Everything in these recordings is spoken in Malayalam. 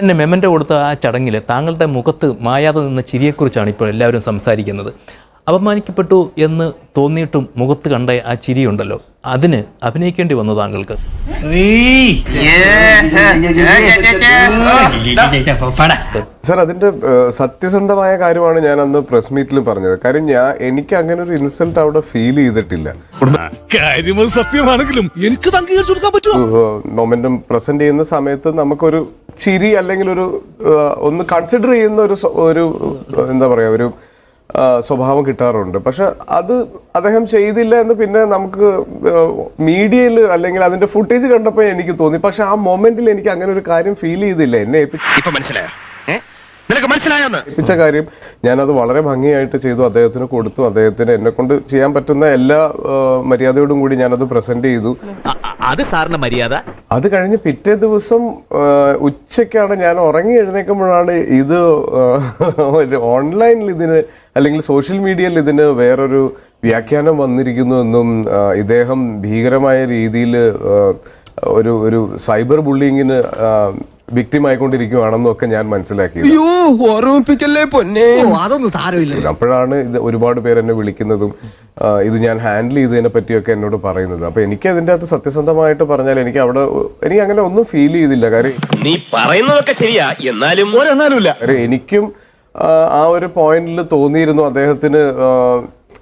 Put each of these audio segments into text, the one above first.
എന്നെ മെമ്മന്റെ കൊടുത്ത ആ ചടങ്ങിൽ താങ്കളുടെ മുഖത്ത് മായാതെ നിന്ന ചിരിയെക്കുറിച്ചാണ് ഇപ്പോൾ എല്ലാവരും സംസാരിക്കുന്നത്. അപമാനിക്കപ്പെട്ടു എന്ന് തോന്നിയിട്ടും മുഖത്ത് കണ്ട ആ ചിരിയുണ്ടല്ലോ. അതിന് അഭിനയിക്കേണ്ടി വന്നു താങ്കൾക്ക്. സർ അതിന്റെ സത്യസന്ധമായ കാര്യമാണ് ഞാൻ അന്ന് പ്രസ് മീറ്റിൽ പറഞ്ഞത്. കാര്യം ഞാൻ എനിക്ക് അങ്ങനെ ഒരു ഇൻസൾട്ട് അവിടെ ഫീൽ ചെയ്തിട്ടില്ല. സത്യമാണെങ്കിലും എനിക്ക് മൊമെന്റം പ്രസന്റ് ചെയ്യുന്ന സമയത്ത് നമുക്കൊരു ചിരി അല്ലെങ്കിൽ ഒരു ഒന്ന് കൺസിഡർ ചെയ്യുന്ന ഒരു ഒരു എന്താ പറയാ ഒരു സ്വഭാവം കിട്ടാറുണ്ട്. പക്ഷെ അത് അദ്ദേഹം ചെയ്തില്ല എന്ന് പിന്നെ നമുക്ക് മീഡിയയിൽ അല്ലെങ്കിൽ അതിന്റെ ഫുട്ടേജ് കണ്ടപ്പോൾ എനിക്ക് തോന്നി. പക്ഷെ ആ മൊമെന്റിൽ എനിക്ക് അങ്ങനെ ഒരു കാര്യം ഫീൽ ചെയ്തില്ല. എന്നെ ഇപ്പൊ മനസ്സിലായോ? ഏ? നിനക്ക് മനസ്സിലായോന്ന്? ഏൽപ്പിച്ച കാര്യം ഞാനത് വളരെ ഭംഗിയായിട്ട് ചെയ്തു. അദ്ദേഹത്തിന് കൊടുത്തു. അദ്ദേഹത്തിന് എന്നെ കൊണ്ട് ചെയ്യാൻ പറ്റുന്ന എല്ലാ മര്യാദയോടും കൂടി ഞാനത് പ്രസന്റ് ചെയ്തു. അത് സാറിന്റെ മര്യാദ? അത് കഴിഞ്ഞ് പിറ്റേ ദിവസം ഉച്ചയ്ക്കാണ് ഞാൻ ഉറങ്ങി എഴുന്നേക്കുമ്പോഴാണ് ഇത് ഒരു ഓൺലൈനിൽ ഇതിന് അല്ലെങ്കിൽ സോഷ്യൽ മീഡിയയിൽ ഇതിന് വേറൊരു വ്യാഖ്യാനം വന്നിരിക്കുന്നു എന്നും ഇദ്ദേഹം ഭീകരമായ രീതിയിൽ ഒരു ഒരു സൈബർ ബുള്ളിങ്ങിന് വിക്ടിം ആയിക്കൊണ്ടിരിക്കുകയാണെന്നും ഒക്കെ ഞാൻ മനസ്സിലാക്കി ഓർമ്മിപ്പിക്കല്ലേ പൊന്നെ? അതൊന്നും സാരമില്ല. അപ്പോഴാണ് ഇത് ഒരുപാട് പേര് എന്നെ വിളിക്കുന്നതും ഇത് ഞാൻ ഹാൻഡിൽ ചെയ്തതിനെ പറ്റിയൊക്കെ എന്നോട് പറയുന്നത്. അപ്പൊ എനിക്ക് അതിന്റെ അകത്ത് സത്യസന്ധമായിട്ട് പറഞ്ഞാൽ എനിക്ക് അവിടെ എനിക്ക് അങ്ങനെ ഒന്നും ഫീൽ ചെയ്തില്ല. കാര്യം നീ പറയുന്നതൊക്കെ ശരിയാ. എന്നാലും എനിക്കും ആ, ഒരു പോയിന്റിൽ തോന്നിയിരുന്നു അദ്ദേഹത്തിന്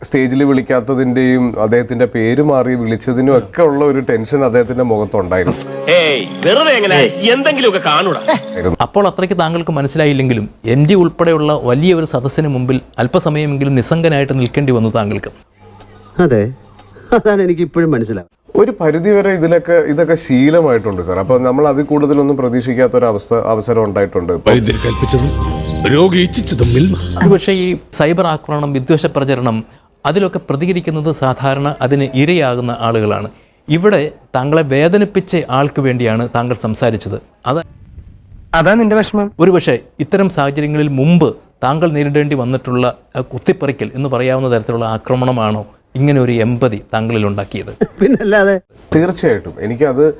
സ്റ്റേജിൽ വിളിക്കാത്തതിന്റെയും അദ്ദേഹത്തിന്റെ പേര് മാറി വിളിച്ചതിനും ഒക്കെ ഉള്ള ഒരു ടെൻഷൻ അദ്ദേഹത്തിന്റെ മുഖത്തുണ്ടായിരുന്നു. ഏയ് വെറുതെ എങ്ങനെ? എന്തെങ്കിലുമൊക്കെ കാണൂടാ. അപ്പോൾ അത്രയ്ക്ക് താങ്കൾക്ക് മനസ്സിലായില്ലെങ്കിലും എം ഡി ഉൾപ്പെടെയുള്ള വലിയ ഒരു സദസ്സിന് മുമ്പിൽ അല്പസമയമെങ്കിലും നിസ്സംഗനായിട്ട് നിൽക്കേണ്ടി വന്നു താങ്കൾക്ക്. അതെ. അതാണ് എനിക്ക് ഇപ്പോഴും മനസ്സിലാവും ഒരു പരിധി വരെ ഇതിലൊക്കെ ഇതൊക്കെ ശീലമായിട്ടുണ്ട് സാർ. അപ്പൊ നമ്മൾ അതിൽ കൂടുതലൊന്നും പ്രതീക്ഷിക്കാത്ത ഒരു അവസ്ഥ അവസരം ഉണ്ടായിട്ടുണ്ട് പക്ഷേ രോഗി മിൽമ. ഈ സൈബർ ആക്രമണം വിദ്വേഷ പ്രചരണം അതിലൊക്കെ പ്രതികരിക്കുന്നത് സാധാരണ അതിന് ഇരയാകുന്ന ആളുകളാണ്. ഇവിടെ താങ്കളെ വേദനിപ്പിച്ച ആൾക്ക് വേണ്ടിയാണ് താങ്കൾ സംസാരിച്ചത്. അത് അതാ നിന്റെ വിഷമം. ഒരുപക്ഷെ ഇത്തരം സാഹചര്യങ്ങളിൽ മുമ്പ് താങ്കൾ നേരിടേണ്ടി വന്നിട്ടുള്ള കുത്തിപ്പറിക്കൽ എന്ന് പറയാവുന്ന തരത്തിലുള്ള ആക്രമണമാണോ? ഇങ്ങനെ ഒരു എമ്പതി താങ്കളിൽ ഉണ്ടാക്കിയത് പിന്നല്ലാതെ തീർച്ചയായിട്ടും. എനിക്കത്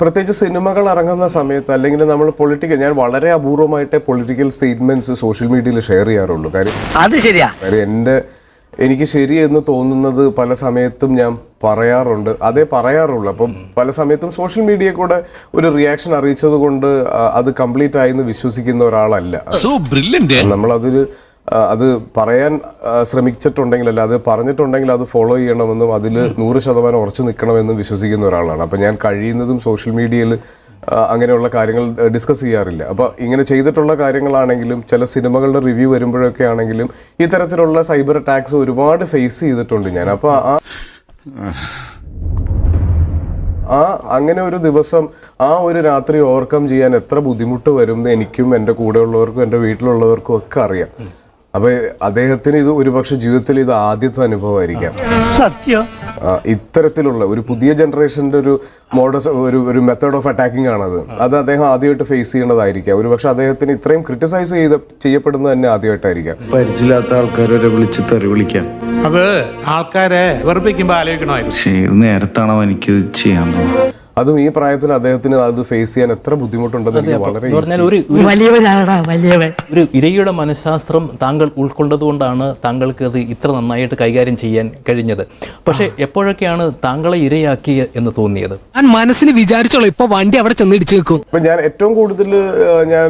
പ്രത്യേകിച്ച് സിനിമകൾ ഇറങ്ങുന്ന സമയത്ത് അല്ലെങ്കിൽ നമ്മൾ പൊളിറ്റിക്കൽ ഞാൻ വളരെ അപൂർവമായിട്ടേ പൊളിറ്റിക്കൽ സ്റ്റേറ്റ്മെന്റ്സ് സോഷ്യൽ മീഡിയയിൽ ഷെയർ ചെയ്യാറുള്ളൂ. കാര്യം അത് ശരിയാ. കാര്യം എന്റെ എനിക്ക് ശരിയെന്ന് എന്ന് തോന്നുന്നത് പല സമയത്തും ഞാൻ പറയാറുണ്ട്. അതേ പറയാറുള്ളൂ. അപ്പം പല സമയത്തും സോഷ്യൽ മീഡിയ കൂടെ ഒരു റിയാക്ഷൻ അറിയിച്ചത് കൊണ്ട് അത് കംപ്ലീറ്റ് ആയി എന്ന് വിശ്വസിക്കുന്ന ഒരാളല്ല. നമ്മളതിൽ അത് പറയാൻ ശ്രമിച്ചിട്ടുണ്ടെങ്കിൽ അല്ല അത് പറഞ്ഞിട്ടുണ്ടെങ്കിൽ അത് ഫോളോ ചെയ്യണമെന്നും അതിൽ നൂറ് ശതമാനം ഉറച്ചു നിൽക്കണമെന്നും വിശ്വസിക്കുന്ന ഒരാളാണ്. അപ്പം ഞാൻ കഴിയുന്നതും സോഷ്യൽ മീഡിയയിൽ അങ്ങനെയുള്ള കാര്യങ്ങൾ ഡിസ്കസ് ചെയ്യാറില്ല. അപ്പോൾ ഇങ്ങനെ ചെയ്തിട്ടുള്ള കാര്യങ്ങളാണെങ്കിലും ചില സിനിമകളുടെ റിവ്യൂ വരുമ്പോഴൊക്കെ ആണെങ്കിലും ഇത്തരത്തിലുള്ള സൈബർ അറ്റാക്സ് ഒരുപാട് ഫേസ് ചെയ്തിട്ടുണ്ട് ഞാൻ. അപ്പോൾ ആ ആ അങ്ങനെ ഒരു ദിവസം ആ ഒരു രാത്രി ഓവർകം ചെയ്യാൻ എത്ര ബുദ്ധിമുട്ട് വരും എന്ന് എനിക്കും എന്റെ കൂടെയുള്ളവർക്കും എന്റെ വീട്ടിലുള്ളവർക്കും ഒക്കെ അറിയാം. അപ്പൊ അദ്ദേഹത്തിന് ഇത് ഒരുപക്ഷെ ജീവിതത്തിൽ ഇത് ആദ്യത്തെ അനുഭവമായിരിക്കാം. സത്യം. ഇത്തരത്തിലുള്ള ഒരു പുതിയ ജനറേഷന്റെ ഒരു മോഡസ് ഒരു ഒരു മെത്തേഡ് ഓഫ് അറ്റാക്കിംഗ് ആണത്. അത് അദ്ദേഹം ആദ്യമായിട്ട് ഫേസ് ചെയ്യേണ്ടതായിരിക്കാം. ഒരു പക്ഷെ അദ്ദേഹത്തിന് ഇത്രയും ക്രിട്ടിസൈസ് ചെയ്ത് ചെയ്യപ്പെടുന്നത് തന്നെ ആദ്യമായിട്ടായിരിക്കാം. പരിചയമില്ലാത്ത ആൾക്കാരെ വിളിച്ച് തെറി വിളിക്കാം. അത് ആൾക്കാരെ വെറുപ്പിക്കുമ്പോ ആലോചിക്കണമായിരുന്നു. നേരത്താണോ എനിക്ക് ചെയ്യാൻ തോന്നുന്നത് അതും ഈ പ്രായത്തിൽ അദ്ദേഹത്തിന് അത് ഫേസ് ചെയ്യാൻ എത്ര ബുദ്ധിമുട്ടുണ്ടെന്ന് എനിക്ക് വളരെ ഒരു ഒരു- വലിയവൻ. ഒരു ഇരയുടെ മനഃശാസ്ത്രം താങ്കൾ ഉൾക്കൊണ്ടത് കൊണ്ടാണ് താങ്കൾക്ക് അത് ഇത്ര നന്നായിട്ട് കൈകാര്യം ചെയ്യാൻ കഴിഞ്ഞത്. പക്ഷെ എപ്പോഴൊക്കെയാണ് താങ്കളെ ഇരയാക്കി എന്ന് തോന്നിയത്? ഞാൻ മനസ്സിന് വിചാരിച്ചോളൂ ഇപ്പൊ വണ്ടി അവിടെ ചെന്ന് ഇടിച്ചു നിൽക്കും. ഇപ്പൊ ഞാൻ ഏറ്റവും കൂടുതൽ ഞാൻ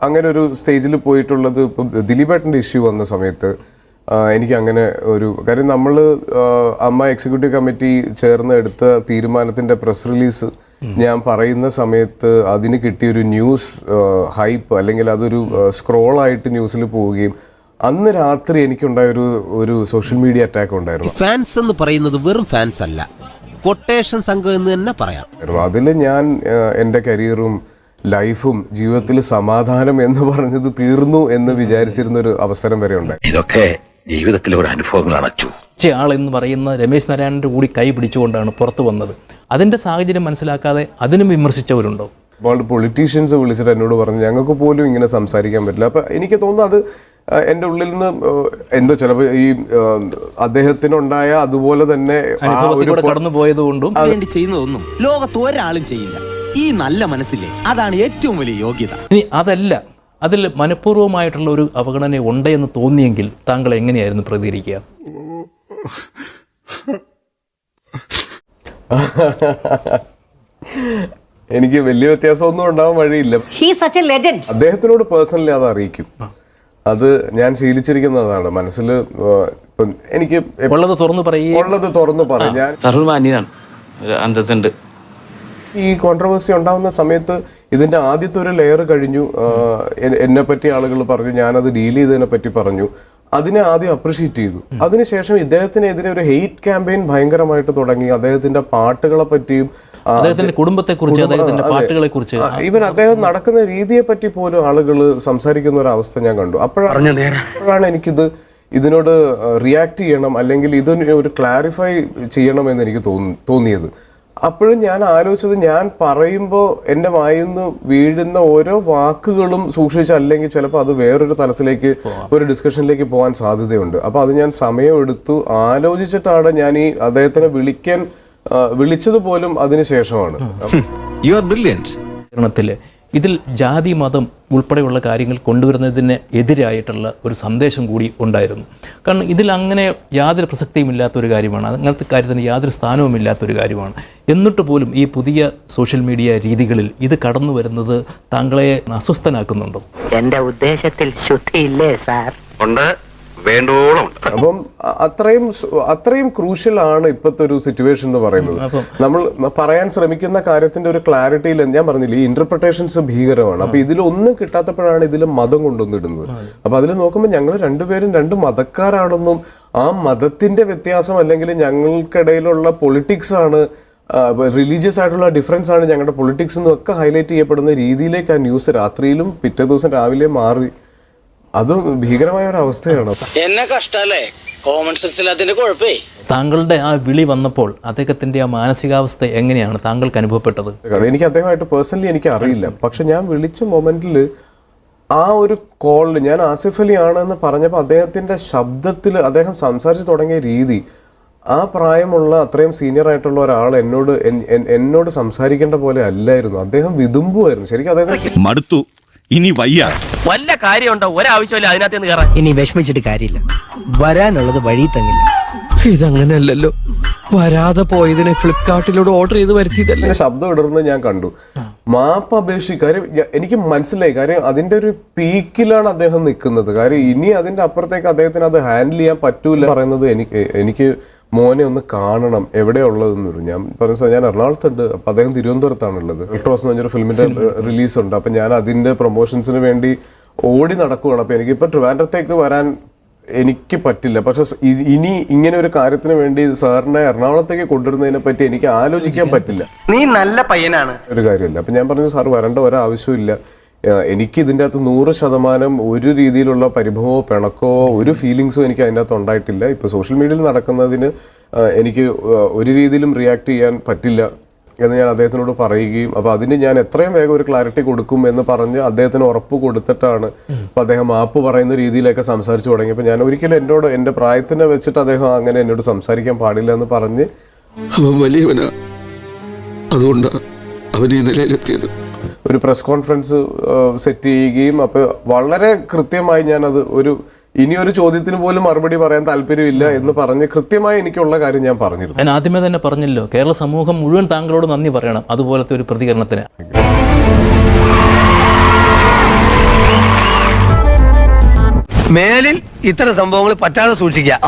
അങ്ങനെ ഒരു സ്റ്റേജിൽ പോയിട്ടുള്ളത് ഇപ്പം ദിലീപേട്ടന്റെ ഇഷ്യൂ വന്ന സമയത്ത് എനിക്ക് അങ്ങനെ ഒരു കാര്യം നമ്മൾ അമ്മ എക്സിക്യൂട്ടീവ് കമ്മിറ്റി ചേർന്ന് എടുത്ത തീരുമാനത്തിന്റെ പ്രസ് റിലീസ് ഞാൻ പറയുന്ന സമയത്ത് അതിന് കിട്ടിയൊരു ന്യൂസ് ഹൈപ്പ് അല്ലെങ്കിൽ അതൊരു സ്ക്രോളായിട്ട് ന്യൂസിൽ പോവുകയും അന്ന് രാത്രി എനിക്കുണ്ടായ ഒരു ഒരു സോഷ്യൽ മീഡിയ അറ്റാക്ക് ഉണ്ടായിരുന്നു. ഫാൻസ് എന്ന് പറയുന്നത് വെറും ഫാൻസ് അല്ല. കൊട്ടേഷൻ സംഘം എന്ന് തന്നെ പറയാം. അതിൽ ഞാൻ എന്റെ കരിയറും ലൈഫും ജീവിതത്തിൽ സമാധാനം എന്ന് പറഞ്ഞത് തീർന്നു എന്ന് വിചാരിച്ചിരുന്ന ഒരു അവസരം വരെ ഉണ്ടായി. ഇതൊക്കെ ജീവിതത്തിലെ ഒരു അനുഭവങ്ങളാണ് അച്ചു. ആൾ എന്ന് പറയുന്ന രമേശ് നാരായണന്റെ കൂടി കൈ പിടിച്ചുകൊണ്ടാണ് പുറത്തു വന്നത്. അതിന്റെ സാഹചര്യം മനസ്സിലാക്കാതെ അതിനും വിമർശിച്ചവരുണ്ടോ? ഒരുപാട് പൊളിറ്റീഷ്യൻസ് വിളിച്ചിട്ട് എന്നോട് പറഞ്ഞു ഞങ്ങൾക്ക് പോലും ഇങ്ങനെ സംസാരിക്കാൻ പറ്റില്ല. അപ്പം എനിക്ക് തോന്നുന്നു അത് എന്റെ എന്റെ ഉള്ളിൽ നിന്ന് എന്തോ ചിലപ്പോൾ ഈ അദ്ദേഹത്തിനുണ്ടായ അതുപോലെ തന്നെ കടന്നു പോയതുകൊണ്ടും വേണ്ടി ചെയ്യുന്നതൊന്നും ലോകത്ത് ഒരാളും ചെയ്യില്ല. ഈ നല്ല മനസ്സിലെ അതാണ് ഏറ്റവും വലിയ യോഗ്യത. ഇനി അതല്ല അതിൽ മനഃപൂർവമായിട്ടുള്ള ഒരു അവഗണന ഉണ്ട് എന്ന് തോന്നിയെങ്കിൽ താങ്കൾ എങ്ങനെയായിരുന്നു പ്രതികരിക്കുക? എനിക്ക് വലിയ വ്യത്യാസമൊന്നും ഉണ്ടാവാൻ വഴിയില്ല. അദ്ദേഹത്തിനോട് പേഴ്സണലി അത് അറിയിക്കും. അത് ഞാൻ ശീലിച്ചിരിക്കുന്നതാണ്. മനസ്സിൽ ഇപ്പം എനിക്ക് ഉള്ളത് തുറന്നു പറയും ഉള്ളത് തുറന്നു പറയും. ഞാൻ സർവമാന്യനാണ് അന്തസ്സുണ്ട്. ഈ കോൺട്രവേഴ്സി ഉണ്ടാകുന്ന സമയത്ത് ഇതിന്റെ ആദ്യത്തെ ഒരു ലെയർ കഴിഞ്ഞു. എന്നെ പറ്റി ആളുകൾ പറഞ്ഞു ഞാനത് ഡീൽ ചെയ്തതിനെ പറ്റി പറഞ്ഞു. അതിനെ ആദ്യം അപ്രിഷിയേറ്റ് ചെയ്തു. അതിനുശേഷം ഇദ്ദേഹത്തിനെതിരെ ഒരു ഹെയ്റ്റ് ക്യാമ്പയിൻ ഭയങ്കരമായിട്ട് തുടങ്ങി. അദ്ദേഹത്തിന്റെ പാട്ടുകളെ പറ്റിയും അദ്ദേഹത്തിന്റെ കുടുംബത്തെ കുറിച്ച് അദ്ദേഹത്തിന്റെ പാട്ടുകളെ കുറിച്ച് ഇവൻ അദ്ദേഹം നടക്കുന്ന രീതിയെ പറ്റി പോലും ആളുകൾ സംസാരിക്കുന്ന ഒരു അവസ്ഥ ഞാൻ കണ്ടു. അപ്പോഴാണ് അപ്പോഴാണ് എനിക്കിത് ഇതിനോട് റിയാക്ട് ചെയ്യണം അല്ലെങ്കിൽ ഇതിന് ഒരു ക്ലാരിഫൈ ചെയ്യണമെന്ന് എനിക്ക് തോന്നി തോന്നിയത്. അപ്പോഴും ഞാൻ ആലോചിച്ചത് ഞാൻ പറയുമ്പോൾ എന്റെ വായിൽ നിന്ന് വീഴുന്ന ഓരോ വാക്കുകളും സൂക്ഷിച്ചല്ലെങ്കിൽ ചിലപ്പോൾ അത് വേറൊരു തലത്തിലേക്ക് ഒരു ഡിസ്കഷനിലേക്ക് പോകാൻ സാധ്യതയുണ്ട്. അപ്പോൾ അത് ഞാൻ സമയമെടുത്തു. ആലോചിച്ചിട്ടാണ് ഞാൻ ഈ അദ്ദേഹത്തിനെ വിളിക്കാൻ വിളിച്ചത് പോലും അതിന് ശേഷമാണ്. യു ആർ ബ്രില്യന്റ് കേരളത്തിൽ ഇതിൽ ജാതി മതം ഉൾപ്പെടെയുള്ള കാര്യങ്ങൾ കൊണ്ടുവരുന്നതിന് എതിരായിട്ടുള്ള ഒരു സന്ദേശം കൂടി ഉണ്ടായിരുന്നു. കാരണം ഇതിൽ അങ്ങനെ യാതൊരു പ്രസക്തിയും ഇല്ലാത്ത ഒരു കാര്യമാണ്. അങ്ങനത്തെ കാര്യത്തിന് യാതൊരു സ്ഥാനവും ഇല്ലാത്ത ഒരു കാര്യമാണ്. എന്നിട്ട് പോലും ഈ പുതിയ സോഷ്യൽ മീഡിയ രീതികളിൽ ഇത് കടന്നു വരുന്നത് താങ്കളെ അസ്വസ്ഥനാക്കുന്നുണ്ടോ? എന്റെ ഉദ്ദേശത്തിൽ ശുദ്ധിയില്ലേ സാർ? ഉണ്ട്. വേണ്ടോളം അപ്പം അത്രയും അത്രയും ക്രൂഷ്യൽ ആണ് ഇപ്പോഴത്തെ ഒരു സിറ്റുവേഷൻ എന്ന് പറയുന്നത്. നമ്മൾ പറയാൻ ശ്രമിക്കുന്ന കാര്യത്തിന്റെ ഒരു ക്ലാരിറ്റിയിൽ ഞാൻ പറഞ്ഞില്ല ഈ ഇന്റർപ്രിട്ടേഷൻസ് ഭീകരമാണ്. അപ്പൊ ഇതിലൊന്നും കിട്ടാത്തപ്പോഴാണ് ഇതിൽ മതം കൊണ്ടുവന്നിടുന്നത്. അപ്പൊ അതിൽ നോക്കുമ്പോൾ ഞങ്ങൾ രണ്ടുപേരും രണ്ട് മതക്കാരാണെന്നും ആ മതത്തിന്റെ വ്യത്യാസം അല്ലെങ്കിൽ ഞങ്ങൾക്കിടയിലുള്ള പൊളിറ്റിക്സ് ആണ് റിലീജിയസ് ആയിട്ടുള്ള ഡിഫറൻസ് ആണ് ഞങ്ങളുടെ പൊളിറ്റിക്സ് എന്നൊക്കെ ഹൈലൈറ്റ് ചെയ്യപ്പെടുന്ന രീതിയിലേക്ക് ആ ന്യൂസ് രാത്രിയിലും പിറ്റേ ദിവസം രാവിലെ മാറി അത് ഭീകരമായ ഒരു അവസ്ഥയാണ് എന്നെ കഷ്ടല്ലേ? Common sense ഇല്ലാത്തതിന്റെ കുഴപ്പേ. താങ്കളുടെ ആ വിളി വന്നപ്പോൾ അദ്ദേഹത്തിന്റെ ആ മാനസികാവസ്ഥ എങ്ങനെയാണ് താങ്കൾക്ക് അനുഭവപ്പെട്ടത്? കാരണം എനിക്ക് അദ്ദേഹമായിട്ട് പേഴ്സണലി എനിക്ക് അറിയില്ല. പക്ഷെ ഞാൻ വിളിച്ച മൊമെന്റിൽ ആ ഒരു കോളിൽ ഞാൻ ആസിഫ് അലി ആണെന്ന് പറഞ്ഞപ്പോൾ അദ്ദേഹത്തിന്റെ ശബ്ദത്തിൽ അദ്ദേഹം സംസാരിച്ചു തുടങ്ങിയ രീതി ആ പ്രായമുള്ള അത്രയും സീനിയർ ആയിട്ടുള്ള ഒരാൾ എന്നോട് എന്നോട് സംസാരിക്കേണ്ട പോലെ അല്ലായിരുന്നു. അദ്ദേഹം വിതുമ്പുമായിരുന്നു. ശരിക്കും അദ്ദേഹത്തിന് മടുത്തു. ഇനി വയ്യ. വല്ല കാര്യമുണ്ടോ? ഒരാവശ്യമില്ല അതിനകത്ത് കയറാൻ. ഇനി വിഷമിച്ചിട്ട് കാര്യമില്ല. വരാനുള്ളത് വഴി തങ്ങില്ല. ഇതങ്ങനെയല്ലല്ലോ. വരാതെ പോയതിനെ ഫ്ലിപ്കാർട്ടിലൂടെ ഓർഡർ ചെയ്ത് വരുത്തിയതല്ലേ? ഇങ്ങനെ ശബ്ദം ഇടർന്ന് ഞാൻ കണ്ടു. മാപ്പ് അപേക്ഷിച്ച് കാര്യം ഞ- എനിക്ക് മനസ്സിലായി. കാര്യം അതിന്റെ ഒരു പീക്കിലാണ് അദ്ദേഹം നിൽക്കുന്നത്. കാര്യം ഇനി അതിന്റെ അപ്പുറത്തേക്ക് അദ്ദേഹത്തിന് അത് ഹാൻഡിൽ ചെയ്യാൻ പറ്റൂല പറയുന്നത് എനിക്ക് എനിക്ക് മോനെ ഒന്ന് കാണണം എവിടെയുള്ളതെന്ന് പറഞ്ഞു ഞാൻ പറഞ്ഞ സാർ ഞാൻ എറണാകുളത്തുണ്ട്. അപ്പം അദ്ദേഹം തിരുവനന്തപുരത്താണുള്ളത്. അൾട്രോസ് എന്ന് പറഞ്ഞൊരു ഫിലിമിന്റെ റിലീസ് ഉണ്ട് അപ്പം ഞാൻ അതിന്റെ പ്രൊമോഷൻസിന് വേണ്ടി ഓടി നടക്കുകയാണ് അപ്പം എനിക്കിപ്പോൾ ട്രിവാൻഡ്രത്തേക്ക് വരാൻ എനിക്ക് പറ്റില്ല. പക്ഷെ ഇനി ഇങ്ങനെ ഒരു കാര്യത്തിന് വേണ്ടി സാറിനെ എറണാകുളത്തേക്ക് കൊണ്ടുവരുന്നതിനെ പറ്റി എനിക്ക് ആലോചിക്കാൻ പറ്റില്ല. നീ നല്ല പയ്യനാണ്. ഒരു കാര്യമില്ല. അപ്പം ഞാൻ പറഞ്ഞു സാർ വരേണ്ട ഒരാവശ്യമില്ല എനിക്ക് ഇതിന്റെ അകത്ത് നൂറ് ശതമാനം ഒരു രീതിയിലുള്ള പരിഭവമോ പിണക്കോ ഒരു ഫീലിങ്സോ എനിക്ക് അതിന്റെ അകത്ത് ഉണ്ടായിട്ടില്ല. ഇപ്പോൾ സോഷ്യൽ മീഡിയയിൽ നടക്കുന്നതിന് എനിക്ക് ഒരു രീതിയിലും റിയാക്ട് ചെയ്യാൻ പറ്റില്ല എന്ന് ഞാൻ അദ്ദേഹത്തിനോട് പറയുകയും അപ്പോൾ അതിന് ഞാൻ എത്രയും വേഗം ഒരു ക്ലാരിറ്റി കൊടുക്കും എന്ന് പറഞ്ഞ് അദ്ദേഹത്തിന് ഉറപ്പ് കൊടുത്തിട്ടാണ് അപ്പോൾ അദ്ദേഹം മാപ്പ് പറയുന്ന രീതിയിലൊക്കെ സംസാരിച്ചു തുടങ്ങിയപ്പോൾ ഞാൻ ഒരിക്കലും എന്നോട് എന്റെ പ്രായത്തിനെ വെച്ചിട്ട് അദ്ദേഹം അങ്ങനെ എന്നോട് സംസാരിക്കാൻ പാടില്ല എന്ന് പറഞ്ഞ് അവൻ വലിയവനാ. അതുകൊണ്ട് അവൻ ഈ നിലയിലെത്തിയത്. ഒരു പ്രസ് കോൺഫറൻസ് സെറ്റ് ചെയ്യുകയും അപ്പോൾ വളരെ കൃത്യമായി ഞാനത് ഒരു ഇനി ഒരു ചോദ്യത്തിന് പോലും മറുപടി പറയാൻ താല്പര്യമില്ല എന്ന് പറഞ്ഞ് കൃത്യമായി എനിക്കുള്ള കാര്യം ഞാൻ പറഞ്ഞിരുന്നു. ഞാൻ ആദ്യമേ തന്നെ പറഞ്ഞല്ലോ കേരള സമൂഹം മുഴുവൻ താങ്കളോട് നന്ദി പറയണം. അതുപോലത്തെ ഒരു പ്രതികരണത്തിന്. മേലിൽ ഇത്തരം സംഭവങ്ങൾ പറ്റാതെ സൂക്ഷിക്കുക.